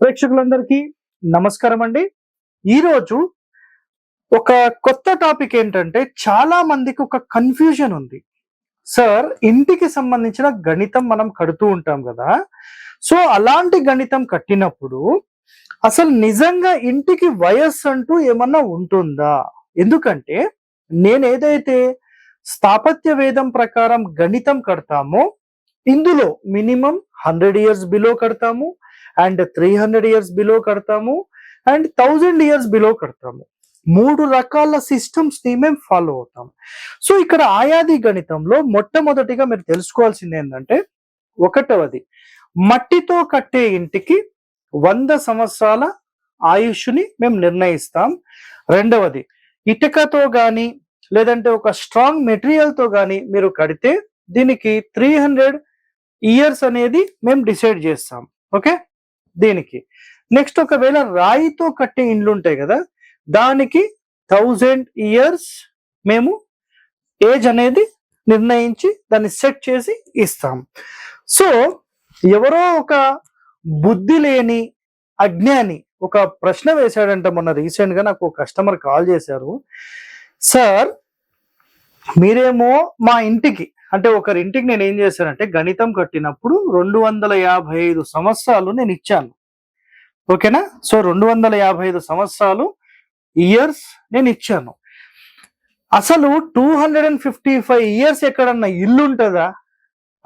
ప్రేక్షకులందరికీ నమస్కారం అండి. ఈరోజు ఒక కొత్త టాపిక్ ఏంటంటే చాలా మందికి ఒక కన్ఫ్యూజన్ ఉంది. సార్ ఇంటికి సంబంధించిన గణితం మనం కడుతూ ఉంటాం కదా. సో అలాంటి గణితం కట్టినప్పుడు అసలు నిజంగా ఇంటికి వయస్సు అంటూ ఏమన్నా ఉంటుందా? ఎందుకంటే నేను ఏదైతే స్థాపత్య వేదం ప్రకారం గణితం కడతామో ఇందులో మినిమం హండ్రెడ్ ఇయర్స్ బిలో కడతాము and three hundred years below కడతాము అండ్ థౌజండ్ ఇయర్స్ బిలో కడతాము. మూడు రకాల సిస్టమ్స్ని మేము ఫాలో అవుతాం. సో ఇక్కడ ఆయాది గణితంలో మొట్టమొదటిగా మీరు తెలుసుకోవాల్సింది ఏంటంటే ఒకటవది మట్టితో కట్టే ఇంటికి వంద సంవత్సరాల ఆయుష్ని మేము నిర్ణయిస్తాం. రెండవది ఇటుకతో గాని లేదంటే ఒక స్ట్రాంగ్ మెటీరియల్తో కానీ గాని మీరు కడితే దీనికి త్రీ హండ్రెడ్ ఇయర్స్ అనేది మేము డిసైడ్ చేస్తాం. ఓకే? దీనికి. నెక్స్ట్ ఒకవేళ రాయితో కట్టే ఇండ్లు ఉంటాయి కదా దానికి థౌజండ్ ఇయర్స్ మేము ఏజ్ అనేది నిర్ణయించి దాన్ని సెట్ చేసి ఇస్తాం. సో ఎవరో ఒక బుద్ధి లేని అజ్ఞాని ఒక ప్రశ్న వేశాడంట మొన్న రీసెంట్గా నాకు కస్టమర్ కాల్ చేశారు. సార్ మీరేమో మా ఇంటికి అంటే ఒకరి ఇంటికి నేను ఏం చేశానంటే గణితం కట్టినప్పుడు రెండు వందల యాభై ఐదు సంవత్సరాలు నేను ఇచ్చాను. ఓకేనా? సో రెండు వందల యాభై ఐదు సంవత్సరాలు ఇయర్స్ నేను ఇచ్చాను. అసలు two hundred and fifty five years ఎక్కడన్నా ఇల్లు ఉంటుందా?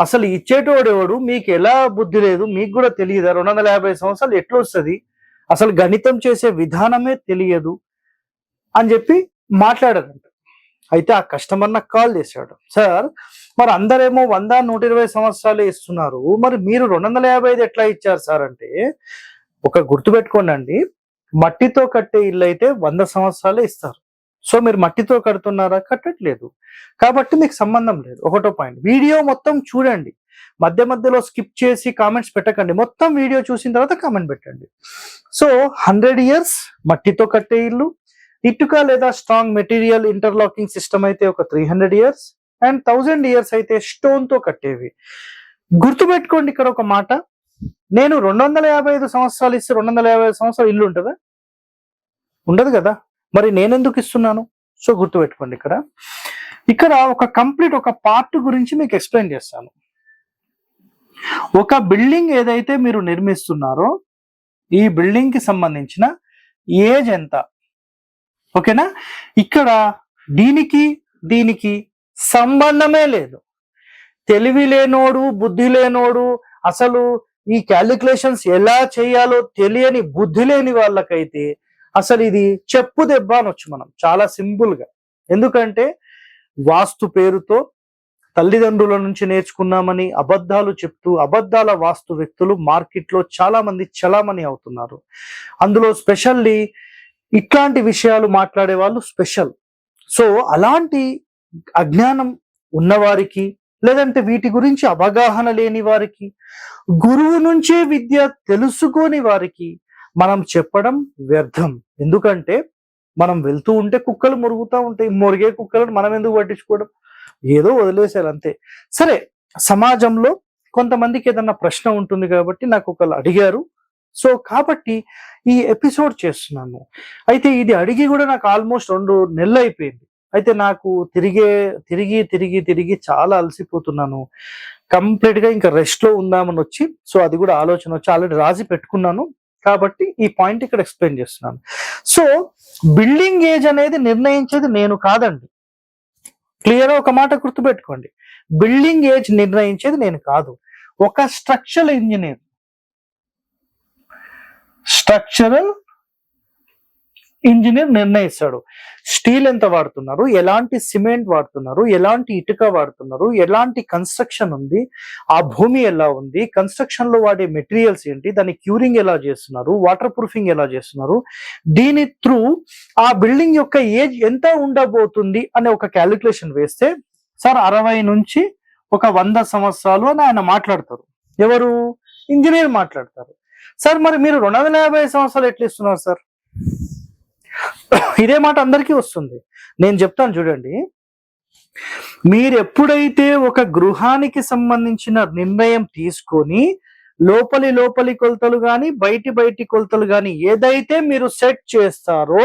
అసలు ఇచ్చేటోడు ఎవడు? మీకు ఎలా బుద్ధి లేదు మీకు కూడా తెలియదా? రెండు వందల యాభై సంవత్సరాలు ఎట్లా వస్తుంది? అసలు గణితం చేసే విధానమే తెలియదు అని చెప్పి మాట్లాడారు. అయితే ఆ కస్టమర్ నాకు కాల్ చేశాడు. సార్ మరి అందరేమో వంద నూట ఇరవై సంవత్సరాలు ఇస్తున్నారు. మరి మీరు రెండు వందల యాభై ఐదు ఎట్లా ఇచ్చారు సార్? అంటే ఒక గుర్తుపెట్టుకోండి అండి మట్టితో కట్టే ఇల్లు అయితే వంద సంవత్సరాలే ఇస్తారు. సో మీరు మట్టితో కడుతున్నారా? కట్టట్లేదు. కాబట్టి మీకు సంబంధం లేదు. ఒకటో పాయింట్. వీడియో మొత్తం చూడండి. మధ్య మధ్యలో స్కిప్ చేసి కామెంట్స్ పెట్టకండి. మొత్తం వీడియో చూసిన తర్వాత కామెంట్ పెట్టండి. సో హండ్రెడ్ ఇయర్స్ మట్టితో కట్టే ఇల్లు ఇటుక లేదా స్ట్రాంగ్ మెటీరియల్ ఇంటర్లాకింగ్ సిస్టమ్ అయితే ఒక three hundred years and thousand years అయితే స్టోన్తో కట్టేవి. గుర్తుపెట్టుకోండి ఇక్కడ ఒక మాట. నేను రెండు వందల యాభై ఐదు సంవత్సరాలు ఇస్తే రెండు వందల యాభై ఐదు సంవత్సరాలు ఇల్లు ఉంటుందా? ఉండదు కదా. మరి నేనెందుకు ఇస్తున్నాను? సో గుర్తుపెట్టుకోండి ఇక్కడ. ఇక్కడ ఒక కంప్లీట్ ఒక పార్ట్ గురించి మీకు ఎక్స్ప్లెయిన్ చేస్తాను. ఒక బిల్డింగ్ ఏదైతే మీరు నిర్మిస్తున్నారో ఈ బిల్డింగ్కి సంబంధించిన ఏజ్ ఎంత? ఓకేనా? ఇక్కడ దీనికి దీనికి సంబంధమే లేదు. తెలివి లేనోడు బుద్ధి లేనోడు అసలు ఈ క్యాలిక్యులేషన్స్ ఎలా చేయాలో తెలియని బుద్ధి లేని వాళ్ళకైతే అసలు ఇది చెప్పు దెబ్బ అనొచ్చు మనం. చాలా సింపుల్గా. ఎందుకంటే వాస్తు పేరుతో తల్లిదండ్రుల నుంచి నేర్చుకున్నామని అబద్ధాలు చెప్తూ అబద్ధాల వాస్తు వ్యక్తులు మార్కెట్లో చాలా మంది చలామణి అవుతున్నారు. అందులో స్పెషల్లీ ఇట్లాంటి విషయాలు మాట్లాడే వాళ్ళు స్పెషల్. సో అలాంటి అజ్ఞానం ఉన్నవారికి లేదంటే వీటి గురించి అవగాహన లేని వారికి గురువు నుంచే విద్య తెలుసుకోని వారికి మనం చెప్పడం వ్యర్థం. ఎందుకంటే మనం వెళ్తూ ఉంటే కుక్కలు మురుగుతూ ఉంటాయి. మురిగే కుక్కలను మనం ఎందుకు పట్టించుకోవడం? ఏదో వదిలేశారు అంతే. సరే సమాజంలో కొంతమందికి ఏదన్నా ప్రశ్న ఉంటుంది కాబట్టి నాకు ఒకళ్ళు అడిగారు. సో కాబట్టి ఈ ఎపిసోడ్ చేస్తున్నాను. అయితే ఇది అడిగి కూడా నాకు ఆల్మోస్ట్ రెండు నెలలు అయిపోయింది. అయితే నాకు తిరిగే తిరిగి తిరిగి తిరిగి చాలా అలసిపోతున్నాను. కంప్లీట్గా ఇంకా రెస్ట్లో ఉందామని వచ్చి సో అది కూడా ఆలోచన వచ్చి ఆల్రెడీ రాసి పెట్టుకున్నాను. కాబట్టి ఈ పాయింట్ ఇక్కడ ఎక్స్ప్లెయిన్ చేస్తున్నాను. సో బిల్డింగ్ ఏజ్ అనేది నిర్ణయించేది నేను కాదండి. క్లియర్ ఒక మాట గుర్తుపెట్టుకోండి. బిల్డింగ్ ఏజ్ నిర్ణయించేది నేను కాదు. ఒక స్ట్రక్చరల్ ఇంజనీర్. స్ట్రక్చరల్ ఇంజనీర్ నిర్ణయిస్తాడు. స్టీల్ ఎంత వాడుతున్నారు? ఎలాంటి సిమెంట్ వాడుతున్నారు? ఎలాంటి ఇటుక వాడుతున్నారు? ఎలాంటి కన్స్ట్రక్షన్ ఉంది? ఆ భూమి ఎలా ఉంది? కన్స్ట్రక్షన్లో వాడే మెటీరియల్స్ ఏంటి? దాని క్యూరింగ్ ఎలా చేస్తున్నారు? వాటర్ ప్రూఫింగ్ ఎలా చేస్తున్నారు? దీని త్రూ ఆ బిల్డింగ్ యొక్క ఏజ్ ఎంత ఉండబోతుంది అనే ఒక క్యాలిక్యులేషన్ వేస్తే సార్ అరవై నుంచి ఒక వంద సంవత్సరాలు అని ఆయన మాట్లాడతారు. ఎవరు? ఇంజనీర్ మాట్లాడతారు. సార్ మరి మీరు రెండు వందల యాభై సంవత్సరాలు ఎట్లా ఇస్తున్నారు సార్? ఇదే మాట అందరికీ వస్తుంది. నేను చెప్తాను చూడండి. మీరు ఎప్పుడైతే ఒక గృహానికి సంబంధించిన నిర్ణయం తీసుకొని లోపలి లోపలి కొలతలు కానీ బయటి బయటి కొలతలు కానీ ఏదైతే మీరు సెట్ చేస్తారో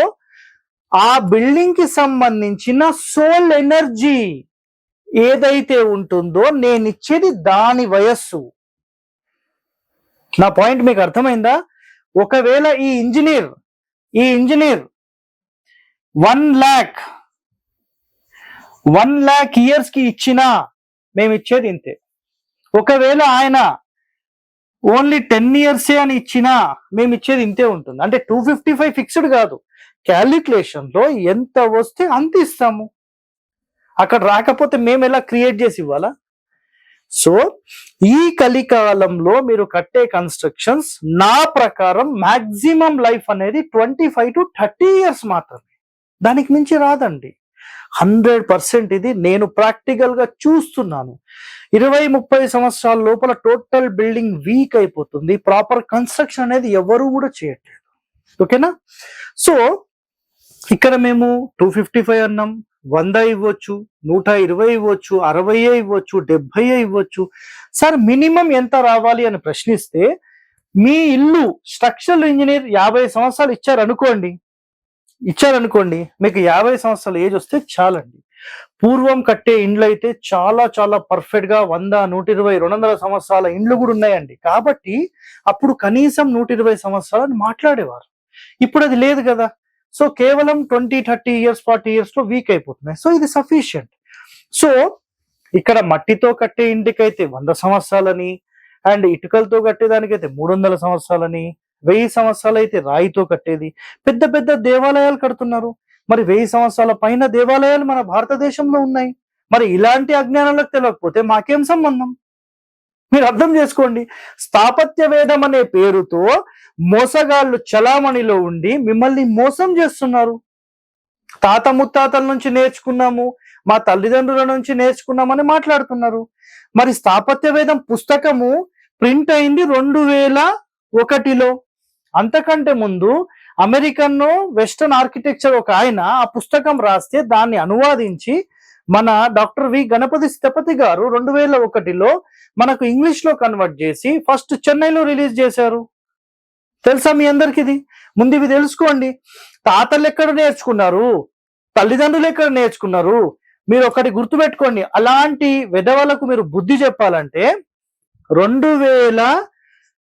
ఆ బిల్డింగ్కి సంబంధించిన సోల్ ఎనర్జీ ఏదైతే ఉంటుందో నేను ఇచ్చేది దాని వయస్సు. నా పాయింట్ మీకు అర్థమైందా? ఒకవేళ ఈ ఇంజనీర్ ఈ engineer one lakh one lakh ఇయర్స్కి ఇచ్చినా మేము ఇచ్చేది ఇంతే. ఒకవేళ ఆయన ఓన్లీ టెన్ ఇయర్సే అని ఇచ్చినా మేము ఇచ్చేది ఇంతే ఉంటుంది. అంటే టూ ఫిఫ్టీ ఫైవ్ ఫిక్స్డ్ కాదు. క్యాలిక్యులేషన్లో ఎంత వస్తే అంత ఇస్తాము. అక్కడ రాకపోతే మేము ఎలా క్రియేట్ చేసి ఇవ్వాలా? సో ఈ కలికాలంలో మీరు కట్టే కన్స్ట్రక్షన్స్ నా ప్రకారం మాక్సిమం లైఫ్ అనేది twenty five to thirty years మాత్రమే. దానికి మించి రాదండి. హండ్రెడ్ పర్సెంట్ ఇది నేను ప్రాక్టికల్గా చూస్తున్నాను. ఇరవై ముప్పై సంవత్సరాల లోపల టోటల్ బిల్డింగ్ వీక్ అయిపోతుంది. ప్రాపర్ కన్స్ట్రక్షన్ అనేది ఎవరు కూడా చేయట్లేదు. ఓకేనా? సో ఇక్కడ మేము టూ ఫిఫ్టీ ఫైవ్ అన్నాం. వంద ఇవ్వచ్చు నూట ఇరవై ఇవ్వచ్చు అరవై ఇవ్వచ్చు డెబ్బై ఇవ్వచ్చు. సార్ మినిమం ఎంత రావాలి అని ప్రశ్నిస్తే మీ ఇల్లు స్ట్రక్చరల్ ఇంజనీర్ యాభై సంవత్సరాలు ఇచ్చారు అనుకోండి ఇచ్చారనుకోండి మీకు యాభై సంవత్సరాల ఏజ్ వస్తే చాలండి. పూర్వం కట్టే ఇండ్లు అయితే చాలా చాలా పర్ఫెక్ట్గా వంద నూట ఇరవై రెండు వందల సంవత్సరాల ఇండ్లు కూడా ఉన్నాయండి. కాబట్టి అప్పుడు కనీసం నూట ఇరవై సంవత్సరాలు మాట్లాడేవారు. ఇప్పుడు అది లేదు కదా. సో కేవలం ట్వంటీ థర్టీ ఇయర్స్ ఫార్టీ ఇయర్స్లో వీక్ అయిపోతున్నాయి. సో ఇది సఫిషియంట్ సో ఇక్కడ మట్టితో కట్టే ఇంటికైతే వంద సంవత్సరాలని అండ్ ఇటుకలతో కట్టేదానికైతే మూడు వందల సంవత్సరాలని వెయ్యి సంవత్సరాలు అయితే రాయితో కట్టేది. పెద్ద పెద్ద దేవాలయాలు కడుతున్నారు. మరి వెయ్యి సంవత్సరాల పైన దేవాలయాలు మన భారతదేశంలో ఉన్నాయి. మరి ఇలాంటి అజ్ఞానాలకు తెలియకపోతే మాకేం సంబంధం? మీరు అర్థం చేసుకోండి. స్థాపత్య వేదం అనే పేరుతో మోసగాళ్ళు చలామణిలో ఉండి మిమ్మల్ని మోసం చేస్తున్నారు. తాత ముత్తాతల నుంచి నేర్చుకున్నాము మా తల్లిదండ్రుల నుంచి నేర్చుకున్నామని మాట్లాడుతున్నారు. మరి స్థాపత్య వేదం పుస్తకము ప్రింట్ అయింది రెండు వేల ఒకటిలో. అంతకంటే ముందు అమెరికన్ వెస్టర్న్ ఆర్కిటెక్చర్ ఒక ఆయన ఆ పుస్తకం రాస్తే దాన్ని అనువాదించి మన డాక్టర్ వి గణపతి స్థపతి గారు రెండు వేల ఒకటిలో మనకు ఇంగ్లీష్లో కన్వర్ట్ చేసి ఫస్ట్ చెన్నైలో రిలీజ్ చేశారు. తెలుసా మీ అందరికి ఇది? ముందు ఇవి తెలుసుకోండి. తాతలు ఎక్కడ నేర్చుకున్నారు? తల్లిదండ్రులు ఎక్కడ నేర్చుకున్నారు? మీరు ఒకటి గుర్తుపెట్టుకోండి. అలాంటి విధవలకు మీరు బుద్ధి చెప్పాలంటే రెండు వేల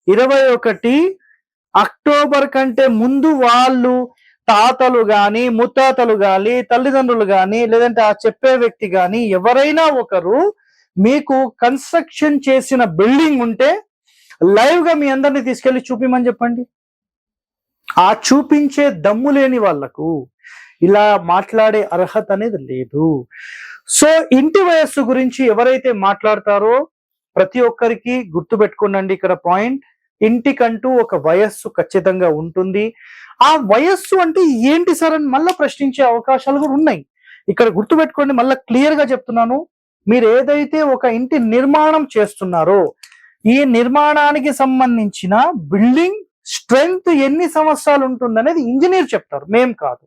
ఇరవై ఒకటి అక్టోబర్ కంటే ముందు వాళ్ళు తాతలు గాని ముత్తాతలు గాని తల్లిదండ్రులు గాని లేదంటే ఆ చెప్పే వ్యక్తి గాని ఎవరైనా ఒకరు మీకు కన్స్ట్రక్షన్ చేసిన బిల్డింగ్ ఉంటే లైవ్గా మీ అందరిని తీసుకెళ్ళి చూపిమని చెప్పండి. ఆ చూపించే దమ్ము లేని వాళ్ళకు ఇలా మాట్లాడే అర్హత అనేది లేదు. సో ఇంటి వయస్సు గురించి ఎవరైతే మాట్లాడతారో ప్రతి ఒక్కరికి గుర్తు పెట్టుకోనండి ఇక్కడ పాయింట్. ఇంటికంటూ ఒక వయస్సు ఖచ్చితంగా ఉంటుంది. ఆ వయస్సు అంటే ఏంటి సార్ అని మళ్ళీ ప్రశ్నించే అవకాశాలు కూడా ఉన్నాయి. ఇక్కడ గుర్తుపెట్టుకోండి మళ్ళీ క్లియర్గా చెప్తున్నాను. మీరు ఏదైతే ఒక ఇంటి నిర్మాణం చేస్తున్నారో ఈ నిర్మాణానికి సంబంధించిన బిల్డింగ్ స్ట్రెంగ్త్ ఎన్ని సంవత్సరాలు ఉంటుందనేది ఇంజనీర్ చెప్తారు. మేం కాదు.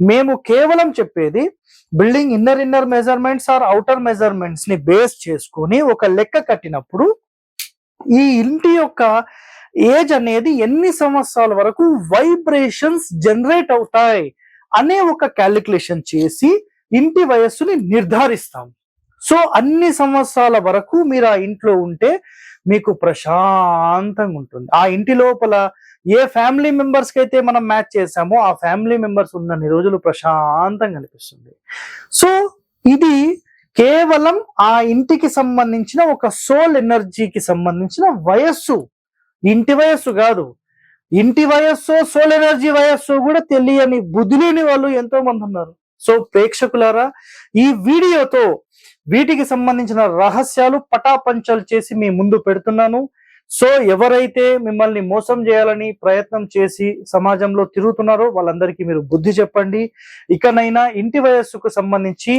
మేము కేవలం చెప్పేది building inner inner measurements or outer మెజర్మెంట్స్ని base చేసుకొని ఒక లెక్క కట్టినప్పుడు ఈ ఇంటి యొక్క ఏజ్ అనేది ఎన్ని సంవత్సరాల వరకు వైబ్రేషన్స్ జనరేట్ అవుతాయి అనే ఒక క్యాలిక్యులేషన్ చేసి ఇంటి వయస్సుని నిర్ధారిస్తాం. సో అన్ని సంవత్సరాల వరకు మీరు ఆ ఇంట్లో ఉంటే మీకు ప్రశాంతంగా ఉంటుంది. ఆ ఇంటి లోపల ఏ ఫ్యామిలీ మెంబర్స్కి అయితే మనం మ్యాచ్ చేసామో ఆ ఫ్యామిలీ మెంబర్స్ ఉన్నన్ని రోజులు ప్రశాంతంగా అనిపిస్తుంది. సో ఇది కేవలం ఆ ఇంటికి సంబంధించిన ఒక సోల్ ఎనర్జీకి సంబంధించిన వయస్సు. ఇంటి వయస్సు కాదు. ఇంటి వయస్సు సోల్ ఎనర్జీ వయస్సు కూడా తెలియని బుద్ధి లేని వాళ్ళు ఎంతో మంది ఉన్నారు. సో ప్రేక్షకులారా ఈ వీడియోతో వీటికి సంబంధించిన రహస్యాలు పటాపంచాలు చేసి మీ ముందు పెడుతున్నాను. సో ఎవరైతే మిమ్మల్ని మోసం చేయాలని ప్రయత్నం చేసి సమాజంలో తిరుగుతున్నారో వాళ్ళందరికీ మీరు బుద్ధి చెప్పండి. ఇకనైనా ఇంటి వయస్సుకు సంబంధించి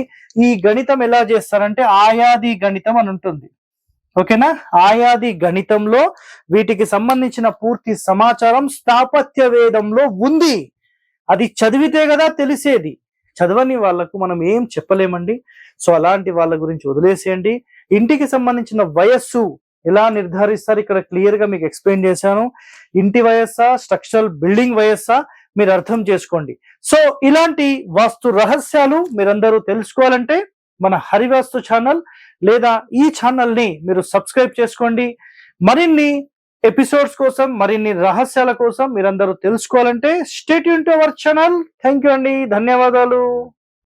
ఈ గణితం ఎలా చేస్తారంటే ఆయాది గణితం అని ఉంటుంది. ఓకేనా? ఆయాది గణితంలో వీటికి సంబంధించిన పూర్తి సమాచారం స్థాపత్య వేదంలో ఉంది. అది చదివితే కదా తెలిసేది. చదవని వాళ్ళకు మనం ఏం చెప్పలేమండి? సో అలాంటి వాళ్ళ గురించి వదిలేసేయండి. ఇంటికి సంబంధించిన వయస్సు ఎలా నిర్ధారిస్తారు? ఇక్కడ క్లియర్గా మీకు ఎక్స్ప్లెయిన్ చేశాను. ఇంటి వయస్సా? Structural building వయస్సా? మీరు అర్థం చేసుకోండి. సో ఇలాంటి వాస్తు రహస్యాలు మీరందరూ తెలుసుకోవాలంటే మన హరివాస్తు ఛానల్ లేదా ఈ ఛానల్ని మీరు సబ్స్క్రైబ్ చేసుకోండి. మరిన్ని ఎపిసోడ్స్ కోసం మరిన్ని రహస్యాల కోసం మీరందరూ తెలుసుకోవాలంటే stay Yoon to our channel. Thank you అండి. ధన్యవాదాలు.